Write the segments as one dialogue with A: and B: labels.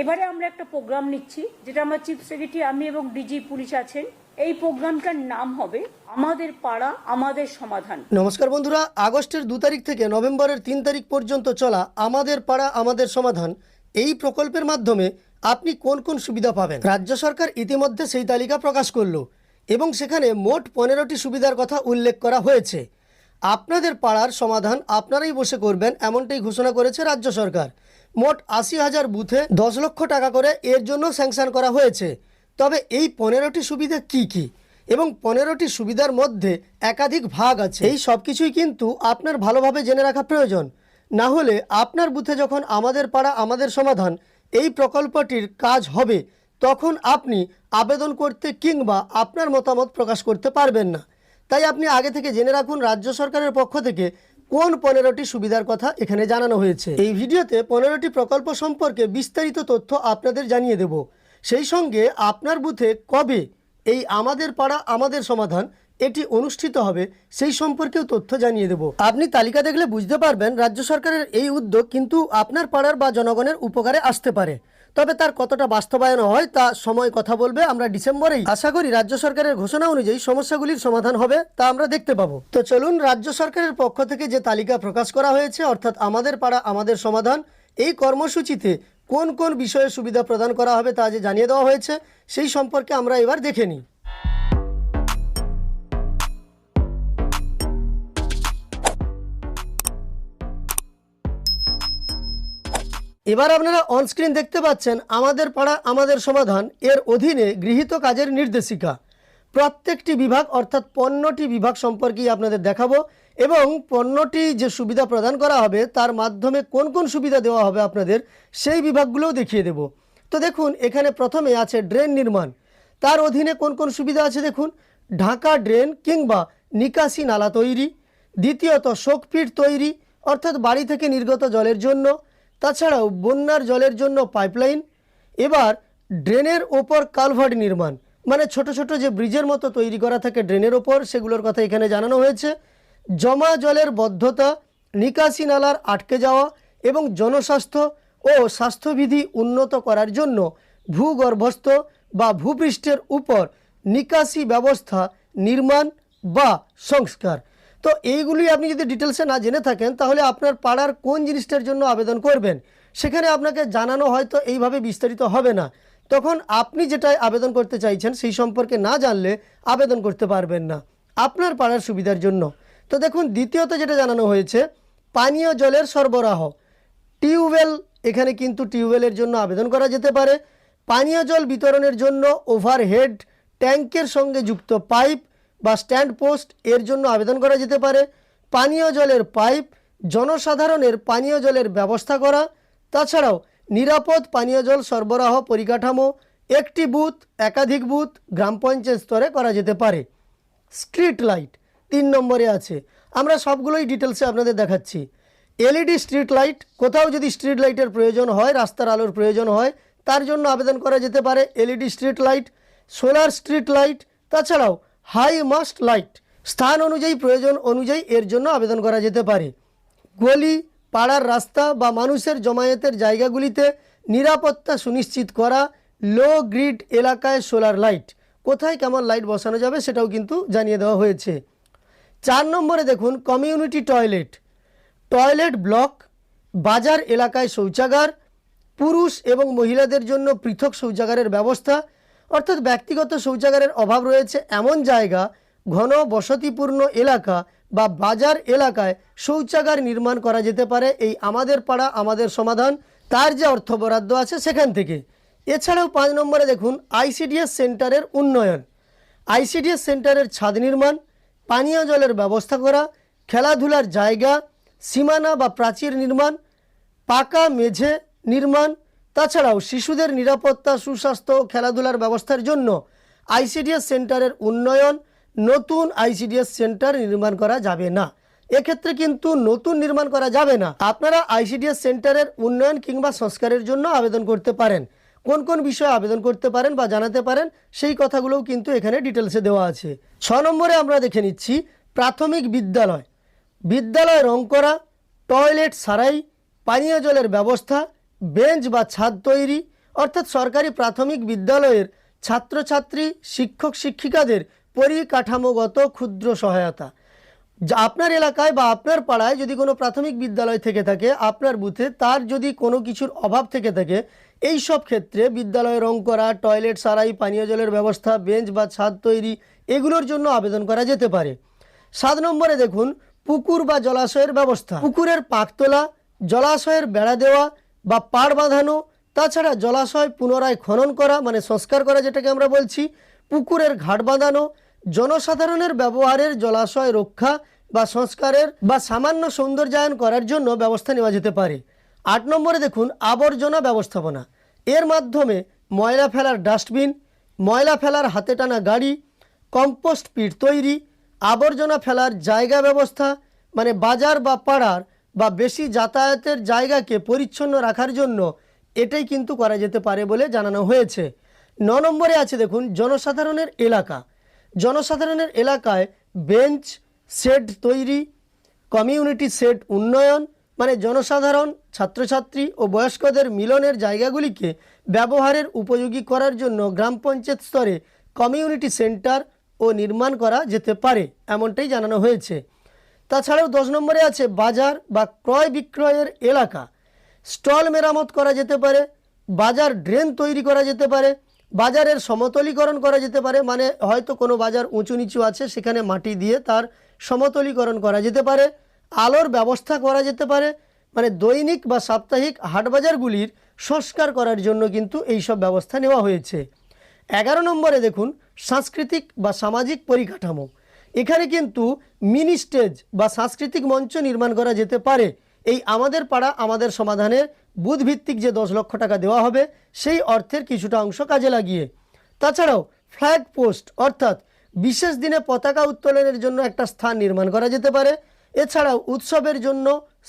A: এবারে আমরা একটা প্রোগ্রাম নিচ্ছি, যেটা আমার চিফ সেক্রেটারি আমি এবং ডিজি পুলিশ আছেন। এই প্রোগ্রামটার নাম হবে আমাদের পাড়া, আমাদের সমাধান।
B: নমস্কার বন্ধুরা, আগস্টের দু তারিখ থেকে নভেম্বরের তিন তারিখ পর্যন্ত চলা আমাদের পাড়া, আমাদের সমাধান, এই প্রকল্পের মাধ্যমে আপনি কোন কোন সুবিধা পাবেন? রাজ্য সরকার ইতিমধ্যে সেই তালিকা প্রকাশ করল এবং সেখানে মোট পনেরোটি সুবিধার কথা উল্লেখ করা হয়েছে। আপনাদের পাড়ার সমাধান আপনারাই বসে করবেন, এমনটাই ঘোষণা করেছে রাজ্য সরকার। মোট আশি হাজার বুথে দশ লক্ষ টাকা করে এর জন্য স্যাংশন করা হয়েছে। তবে এই পনেরোটি সুবিধা কি কি? এবং পনেরোটি সুবিধার মধ্যে একাধিক ভাগ আছে। এই সব কিছুই কিন্তু আপনার ভালোভাবে জেনে রাখা প্রয়োজন। না হলে আপনার বুথে যখন আমাদের পাড়া আমাদের সমাধান এই প্রকল্পটির কাজ হবে, তখন আপনি আবেদন করতে কিংবা আপনার মতামত প্রকাশ করতে পারবেন না। তাই আপনি আগে থেকে জেনে রাখুন রাজ্য সরকারের পক্ষ থেকে কোন পনেরোটি সুবিধার কথা এখানে জানানো হয়েছে? এই ভিডিওতে পনেরোটি প্রকল্প সম্পর্কে বিস্তারিত তথ্য আপনাদের জানিয়ে দেব। সেই সঙ্গে আপনার বুথে কবে এই আমাদের পাড়া, আমাদের সমাধান এটি অনুষ্ঠিত হবে সেই সম্পর্কেও তথ্য জানিয়ে দেব। আপনি তালিকা দেখলে বুঝতে পারবেন, রাজ্য সরকারের এই উদ্যোগ কিন্তু আপনার পাড়ার বা জনগণের উপকারে আসতে পারে। তবে তার কতটা বাস্তবায়ন হয় তা সময় কথা বলবে আমরা ডিসেম্বরেই। আশা করি রাজ্য সরকারের ঘোষণা অনুযায়ী সমস্যাগুলির সমাধান হবে তা আমরা দেখতে পাবো। তো চলুন রাজ্য সরকারের পক্ষ থেকে যে তালিকা প্রকাশ করা হয়েছে, অর্থাৎ আমাদের পাড়া, আমাদের সমাধান, এই কর্মসূচিতে কোন কোন বিষয়ে সুবিধা প্রদান করা হবে তা যে জানিয়ে দেওয়া হয়েছে, সেই সম্পর্কে আমরা এবার দেখে নিই। এবার আপনারা অনস্ক্রিন দেখতে পাচ্ছেন আমাদের পাড়া, আমাদের সমাধান। এর অধীনে গৃহীত কাজের নির্দেশিকা। প্রত্যেকটি বিভাগ, অর্থাৎ পণ্যটি বিভাগ সম্পর্কেই আপনাদের দেখাবো এবং পণ্যটি যে সুবিধা প্রদান করা হবে, তার মাধ্যমে কোন কোন সুবিধা দেওয়া হবে আপনাদের, সেই বিভাগগুলোও দেখিয়ে দেব। তো দেখুন, এখানে প্রথমে আছে ড্রেন নির্মাণ। তার অধীনে কোন কোন সুবিধা আছে দেখুন? ঢাকা ড্রেন কিংবা নিকাশি নালা তৈরি। দ্বিতীয়ত শোকপিট তৈরি, অর্থাৎ বাড়ি থেকে নির্গত জলের জন্য। তাছাড়াও বন্যার জলের জন্য পাইপলাইন, এবার ড্রেনের ওপর কালভার্ট নির্মাণ। মানে ছোট ছোট যে ব্রিজের মতো তৈরি করা থাকে ড্রেনের ওপর, সেগুলোর কথা এখানে জানানো হয়েছে। জমা জলের বদ্ধতা, নিকাশি নালার আটকে যাওয়া এবং জনস্বাস্থ্য ও স্বাস্থ্যবিধি উন্নত করার জন্য ভূগর্ভস্থ বা ভূপৃষ্ঠের উপর নিকাশি ব্যবস্থা, নির্মাণ বা সংস্কার। তো এইগুলি আপনি যদি ডিটেলসে না জেনে থাকেন, তাহলে আপনার পাড়ার কোন জিনিসটার জন্য আবেদন করবেন? সেখানে আপনাকে জানানো হয়তো এইভাবে বিস্তারিত হবে না। তখন আপনি যেটায় আবেদন করতে চাইছেন, সেই সম্পর্কে না জানলে আবেদন করতে পারবেন না আপনার পাড়ার সুবিধার জন্য। তো দেখুন, দ্বিতীয়ত যেটা জানানো হয়েছে, পানীয় জলের সরবরাহ। টিউবওয়েল, এখানে কিন্তু টিউবওয়েলের জন্য আবেদন করা যেতে পারে। পানীয় জল বিতরণের জন্য ওভারহেড ট্যাঙ্কের সঙ্গে যুক্ত পাইপ বা স্ট্যান্ড পোস্ট এর জন্য আবেদন করা যেতে পারে। পানীয় জলের পাইপ, জনসাধারণের পানীয় জলের ব্যবস্থা করা, তাছাড়াও নিরাপদ পানীয় জল সরবরাহ পরিকাঠামো, একটি বুথ, একাধিক বুথ, গ্রাম পঞ্চায়েত স্তরে করা যেতে পারে। স্ট্রিট লাইট তিন নম্বরে আছে। আমরা সবগুলোই ডিটেলসে আপনাদের দেখাচ্ছি। এলইডি স্ট্রিট লাইট, কোথাও যদি স্ট্রিট লাইটের প্রয়োজন হয়, রাস্তার আলোর প্রয়োজন হয়, তার জন্য আবেদন করা যেতে পারে LED street light, solar street light, তাছাড়াও হাই মাস্ট লাইট। স্থান অনুযায়ী, প্রয়োজন অনুযায়ী এর জন্য আবেদন করা যেতে পারে। গলি, পাড়ার রাস্তা বা মানুষের জমায়েতের জায়গাগুলিতে নিরাপত্তা সুনিশ্চিত করা লো গ্রিড এলাকায় সোলার লাইট কোথায় কেমন লাইট বসানো যাবে সেটাও কিন্তু জানিয়ে দেওয়া হয়েছে। চার নম্বরে দেখুন কমিউনিটি টয়লেট টয়লেট ব্লক বাজার এলাকায় শৌচাগার, পুরুষ এবং মহিলাদের জন্য পৃথক শৌচাগারের ব্যবস্থা অর্থাৎ ব্যক্তিগত শৌচাগারের অভাব রয়েছে এমন জায়গা, ঘন বসতিপূর্ণ এলাকা বা বাজার এলাকায় শৌচাগার নির্মাণ করা যেতে পারে। এই আমাদের পাড়া, আমাদের সমাধান, তার যে অর্থ বরাদ্দ আছে সেখান থেকে। এছাড়াও পাঁচ নম্বরে দেখুন, আইসিডিএস সেন্টারের উন্নয়ন। আইসিডিএস সেন্টারের ছাদ নির্মাণ, পানীয় জলের ব্যবস্থা করা, খেলাধুলার জায়গা, সীমানা বা প্রাচীর নির্মাণ, পাকা মেঝে নির্মাণ তাছাড়াও শিশুদের নিরাপত্তা, সুস্বাস্থ্য ও খেলাধুলার ব্যবস্থার জন্য আইসিডিএস সেন্টারের উন্নয়ন নতুন আইসিডিএস সেন্টার নির্মাণ করা যাবে না। এক্ষেত্রে কিন্তু নতুন নির্মাণ করা যাবে না। আপনারা আইসিডিএস সেন্টারের উন্নয়ন কিংবা সংস্কারের জন্য আবেদন করতে পারেন। কোন কোন বিষয়ে আবেদন করতে পারেন বা জানাতে পারেন, সেই কথাগুলোও কিন্তু এখানে ডিটেলসে দেওয়া আছে। ছ নম্বরে আমরা দেখে নিচ্ছি, প্রাথমিক বিদ্যালয়। বিদ্যালয় রং করা, টয়লেট সারাই, পানীয় জলের ব্যবস্থা বেঞ্চ বা ছাদ তৈরি, অর্থাৎ সরকারি প্রাথমিক বিদ্যালয়ের ছাত্রছাত্রী, শিক্ষক, শিক্ষিকাদের পরিকাঠামোগত ক্ষুদ্র সহায়তা। যা আপনার এলাকায় বা আপনার পাড়ায় যদি কোনো প্রাথমিক বিদ্যালয় থেকে থাকে, আপনার বুথে তার যদি কোনো কিছুর অভাব থেকে থাকে, এই সব ক্ষেত্রে বিদ্যালয়ে রং করা, টয়লেট, সারাই, পানীয় জলের ব্যবস্থা, বেঞ্চ বা ছাদ তৈরি, এগুলোর জন্য আবেদন করা যেতে পারে। সাত নম্বরে দেখুন, পুকুর বা জলাশয়ের ব্যবস্থা। পুকুরের পাক তোলা, জলাশয়ের বেড়া দেওয়া বা পাড় বাঁধানো, তাছাড়া জলাশয় পুনরায় খনন করা মানে সংস্কার করা যেটাকে আমরা বলছি, পুকুরের ঘাট বাঁধানো, জনসাধারণের ব্যবহারের জলাশয় রক্ষা বা সংস্কারের বা সামান্য সৌন্দর্যায়ন করার জন্য ব্যবস্থা নেওয়া যেতে পারে। আট নম্বরে দেখুন, আবর্জনা ব্যবস্থাপনা। এর মাধ্যমে ময়লা ফেলার ডাস্টবিন, ময়লা ফেলার হাতে টানা গাড়ি, কম্পোস্ট পিট তৈরি, আবর্জনা ফেলার জায়গা ব্যবস্থা মানে বাজার বা পাড়ার বা বেশি যাতায়াতের জায়গাকে পরিচ্ছন্ন রাখার জন্য এটাই কিন্তু করা যেতে পারে বলে জানানো হয়েছে। ন নম্বরে আছে দেখুন, জনসাধারণের এলাকা। জনসাধারণের এলাকায় বেঞ্চ, শেড তৈরি, কমিউনিটি সেট উন্নয়ন মানে জনসাধারণ, ছাত্রছাত্রী ও বয়স্কদের মিলনের জায়গাগুলিকে ব্যবহারের উপযোগী করার জন্য গ্রাম পঞ্চায়েত স্তরে কমিউনিটি সেন্টার ও নির্মাণ করা যেতে পারে, এমনটাই জানানো হয়েছে। তাছাড়াও দশ নম্বরে আছে বাজার বা ক্রয় বিক্রয়ের এলাকা। স্টল মেরামত করা যেতে পারে, বাজার ড্রেন তৈরি করা যেতে পারে, বাজারের সমতলীকরণ করা যেতে পারে মানে হয়তো কোনো বাজার উঁচু নিচু আছে, সেখানে মাটি দিয়ে তার সমতলীকরণ করা যেতে পারে, আলোর ব্যবস্থা করা যেতে পারে মানে দৈনিক বা সাপ্তাহিক হাটবাজারগুলির সংস্কার করার জন্য কিন্তু এই সব ব্যবস্থা নেওয়া হয়েছে। এগারো নম্বরে দেখুন, সাংস্কৃতিক বা সামাজিক পরিকাঠামো। এখানে কিন্তু মিনি স্টেজ বা সাংস্কৃতিক মঞ্চ নির্মাণ করা যেতে পারে। এই আমাদের পাড়া, আমাদের সমাধানের বুধভিত্তিক যে দশ লক্ষ টাকা দেওয়া হবে, সেই অর্থের কিছুটা অংশ কাজে লাগিয়ে। তাছাড়াও ফ্ল্যাগ পোস্ট, অর্থাৎ বিশেষ দিনে পতাকা উত্তোলনের জন্য একটা স্থান নির্মাণ করা যেতে পারে। এছাড়াও উৎসবের জন্য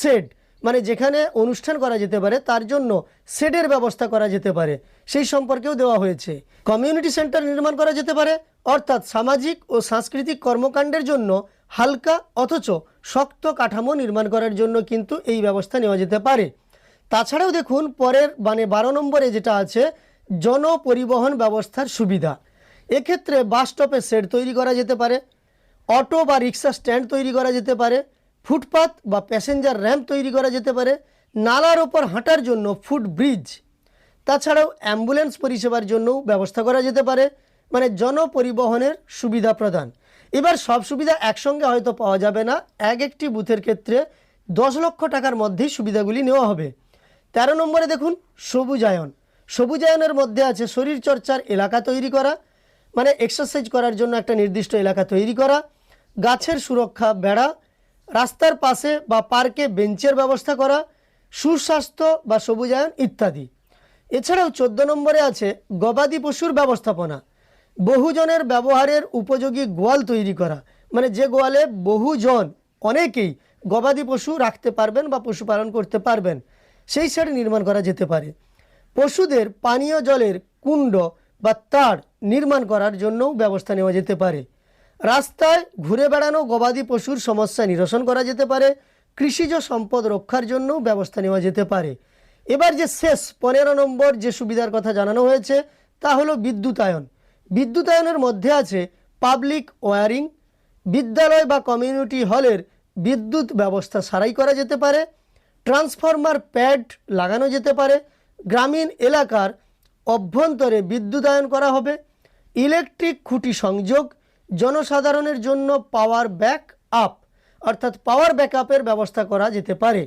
B: শেড মানে যেখানে অনুষ্ঠান করা যেতে পারে, তার জন্য শেডের ব্যবস্থা করা যেতে পারে। সেই সম্পর্কেও দেওয়া হয়েছে। কমিউনিটি সেন্টার নির্মাণ করা যেতে পারে অর্থাৎ সামাজিক ও সাংস্কৃতিক কর্মকাণ্ডের জন্য হালকা অথচ শক্ত কাঠামো নির্মাণ করার জন্য কিন্তু এই ব্যবস্থা নেওয়া যেতে পারে। তাছাড়াও দেখুন, পরের মানে বারো নম্বরে যেটা আছে, জনপরিবহন ব্যবস্থার সুবিধা। এক্ষেত্রে বাস স্টপে শেড তৈরি করা যেতে পারে, অটো বা রিক্সা স্ট্যান্ড তৈরি করা যেতে পারে, ফুটপাত বা প্যাসেঞ্জার র্যাম্প তৈরি করা যেতে পারে, নালার ওপর হাঁটার জন্য ফুট ব্রিজ। তাছাড়াও অ্যাম্বুলেন্স পরিষেবার জন্যও ব্যবস্থা করা যেতে পারে মানে জনপরিবহনের সুবিধা প্রদান। এবার সব সুবিধা একসঙ্গে হয়তো পাওয়া যাবে না। এক একটি বুথের ক্ষেত্রে দশ লক্ষ টাকার মধ্যেই সুবিধাগুলি নেওয়া হবে। তেরো নম্বরে দেখুন, সবুজায়ন। সবুজায়নের মধ্যে আছে শরীর চর্চার এলাকা তৈরি করা মানে এক্সারসাইজ করার জন্য একটা নির্দিষ্ট এলাকা তৈরি করা, গাছের সুরক্ষা বেড়া, রাস্তার পাশে বা পার্কে বেঞ্চের ব্যবস্থা করা, সুস্বাস্থ্য বা সবুজায়ন ইত্যাদি। এছাড়াও চোদ্দ নম্বরে আছে গবাদি পশুর ব্যবস্থাপনা। বহুজনের ব্যবহারের উপযোগী গোয়াল তৈরি করা। মানে যে গোয়ালে বহুজন, অনেকেই গবাদি পশু রাখতে পারবেন বা পশুপালন করতে পারবেন, সেই সেট নির্মাণ করা যেতে পারে। পশুদের পানীয় জলের কুণ্ড বা তার নির্মাণ করার জন্যও ব্যবস্থা নেওয়া যেতে পারে। রাস্তায় ঘুরে বেড়ানো গবাদি পশুর সমস্যা নিরসন করা যেতে পারে। কৃষিজ সম্পদ রক্ষার জন্যও ব্যবস্থা নেওয়া যেতে পারে। এবার যে শেষ পনেরো নম্বর যে সুবিধার কথা জানানো হয়েছে, তা হলো বিদ্যুতায়ন। বিদ্যুতায়নের মধ্যে আছে পাবলিক ওয়ারিং, বিদ্যালয় বা কমিউনিটি হলের বিদ্যুৎ ব্যবস্থা সারাই করা যেতে পারে, ট্রান্সফরমার প্যাড লাগানো যেতে পারে, গ্রামীণ এলাকার অভ্যন্তরে বিদ্যুতায়ন করা হবে, ইলেকট্রিক খুঁটি সংযোগ, জনসাধারণের জন্য পাওয়ার ব্যাক আপ, অর্থাৎ পাওয়ার ব্যাকআপের ব্যবস্থা করা যেতে পারে।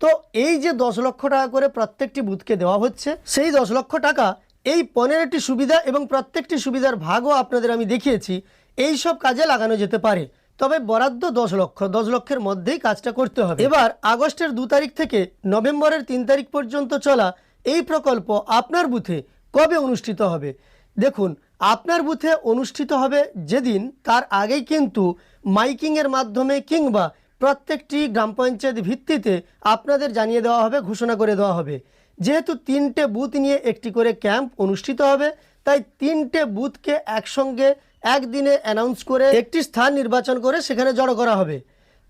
B: তো এই যে দশ লক্ষ টাকা করে প্রত্যেকটি বুথকে দেওয়া হচ্ছে, সেই দশ লক্ষ টাকা এই পনেরোটি সুবিধা এবং প্রত্যেকটি সুবিধার ভাগও আপনাদের আমি দেখিয়েছি। এই সব কাজে লাগানো যেতে পারে। তবে বরাদ্দ দশ লক্ষ, দশ লক্ষের মধ্যেই কাজটা করতে হবে। এবার আগস্টের দু তারিখ থেকে নভেম্বরের তিন তারিখ পর্যন্ত চলা এই প্রকল্প আপনার বুথে কবে অনুষ্ঠিত হবে? দেখুন, আপনার বুথে অনুষ্ঠিত হবে যেদিন, তার আগেই কিন্তু মাইকিংয়ের মাধ্যমে কিংবা প্রত্যেকটি গ্রাম পঞ্চায়েত ভিত্তিতে আপনাদের জানিয়ে দেওয়া হবে, ঘোষণা করে দেওয়া হবে। যেহেতু তিনটে বুথ নিয়ে একটি করে ক্যাম্প অনুষ্ঠিত হবে, তাই তিনটে বুথকে একসঙ্গে একদিনে অ্যানাউন্স করে একটি স্থান নির্বাচন করে সেখানে জড়ো করা হবে।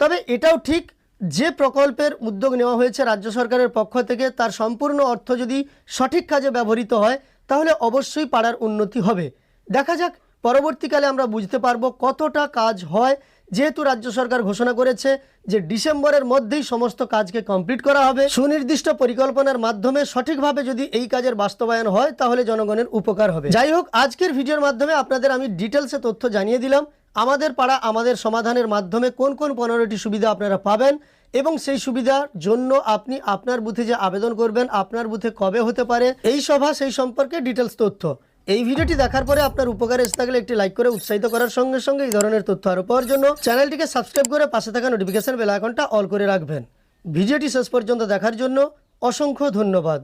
B: তবে এটাও ঠিক, যে প্রকল্পের উদ্যোগ নেওয়া হয়েছে রাজ্য সরকারের পক্ষ থেকে, তার সম্পূর্ণ অর্থ যদি সঠিক কাজে ব্যবহৃত হয়, তাহলে অবশ্যই পাড়ার উন্নতি হবে। দেখা যাক পরবর্তীকালে আমরা বুঝতে পারব কতটা কাজ হয়। যেহেতু রাজ্য সরকার ঘোষণা করেছে যে ডিসেম্বরের মধ্যেই সমস্ত কাজকে কমপ্লিট করা হবে। সুনির্দিষ্ট পরিকল্পনার মাধ্যমে সঠিকভাবে যদি এই কাজের বাস্তবায়ন হয়, তাহলে জনগণের উপকার হবে। যাই হোক, আজকের ভিডিওর মাধ্যমে আপনাদের আমি ডিটেলসে তথ্য জানিয়ে দিলাম। আমাদের পাড়া, আমাদের সমাধানের মাধ্যমে কোন কোন পনেরোটি সুবিধা আপনারা পাবেন এবং সেই সুবিধার জন্য আপনি আপনার বুথে যে আবেদন করবেন, আপনার বুথে কবে হতে পারে, এই সভা, সেই সম্পর্কে ডিটেলস তথ্য। এই ভিডিওটি দেখার পরে আপনার উপকার এসে থাকলে একটি লাইক করে উৎসাহিত করার সঙ্গে সঙ্গে এই ধরনের তথ্য আরও পাওয়ার জন্য চ্যানেলটিকে সাবস্ক্রাইব করে পাশে থাকা নোটিফিকেশন বেল আইকনটা অল করে রাখবেন। ভিডিওটি শেষ পর্যন্ত দেখার জন্য অসংখ্য ধন্যবাদ।